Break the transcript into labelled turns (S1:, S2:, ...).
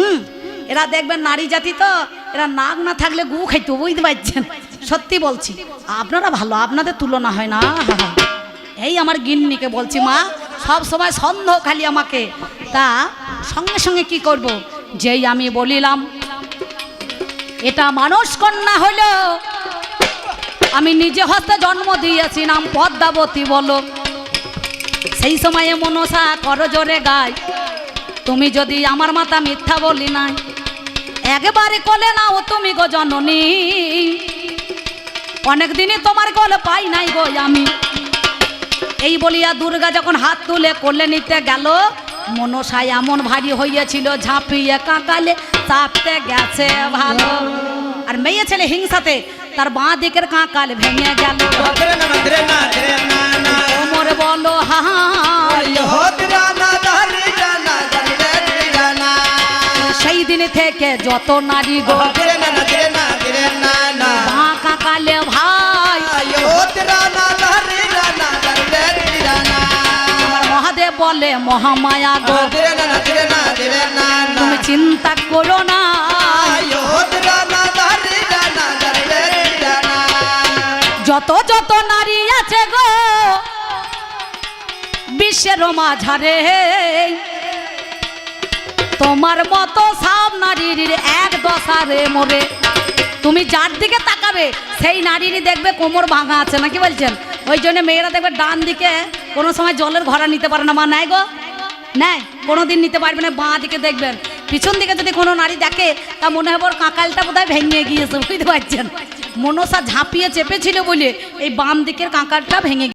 S1: হুম, এরা দেখবেন নারী জাতি তো, এরা নাক না থাকলে গু খাইতো, বুঝতে পারছেন? সত্যি বলছি। আপনারা ভালো, আপনাদের তুলনা হয় না। এই আমার গিন্নিকে বলছি, মা, সব সময় সন্দেহ খালি আমাকে। তা সঙ্গে সঙ্গে কি করব? যেই আমি বলিলাম, এটা মানুষ কন্যা হলো আমি নিজে হস্তে জন্ম দিয়েছি, নাম পদ্মাবতী বলো। সেই সময়ে মনসা কর জোরে গায়। তুমি যদি আমার মাথা মিথ্যা বলি নাই, একবারে কোলে নাও তুমি গো জননী। অনেক দিনই তোমার কোলে পাই নাই গো আমি। এই বলিয়া দুর্গা যখন হাত তুলে কোলে নিতে গেল, মনসায় এমন ভারী হইয়াছিল, ঝাঁপিয়ে কাকালে চাপতে গেছে ভালো। আর মেয়ে ছেলে হিংসাতে তার বাঁ দিকের কাকাল ভেঙে গেল। সেই দিন থেকে যত নারী গো।
S2: ধরে না ধরে না ধরে না না।
S1: বাঁ কাকালে ভাই। মহাদেব বলে মহামায়া গো। তুমি চিন্তা করো না। যত যত নারী আছে গো বিশ্বের মাঝারে। তোমার মতো সব নারীর এক দশা রে মরে। তুমি যার দিকে তাকাবে, সেই নারীরই দেখবে কোমর ভাঙা আছে, নাকি বলছেন? ওই জন্য মেয়েরা দেখবে ডান দিকে কোনো সময় জলের ঘরা নিতে পারে না। মা নাই গো, নেয় কোনো দিন নিতে পারবে না, বাঁ দিকে দেখবেন। পিছন দিকে যদি কোনো নারী দেখে, তা মনে হবে ওর কাঁকালটা বোধহয় ভেঙে গিয়েছে, বুঝতে পারছেন? মনসা ঝাঁপিয়ে চেপেছিল বলে এই বাম দিকের কাঁকালটা ভেঙে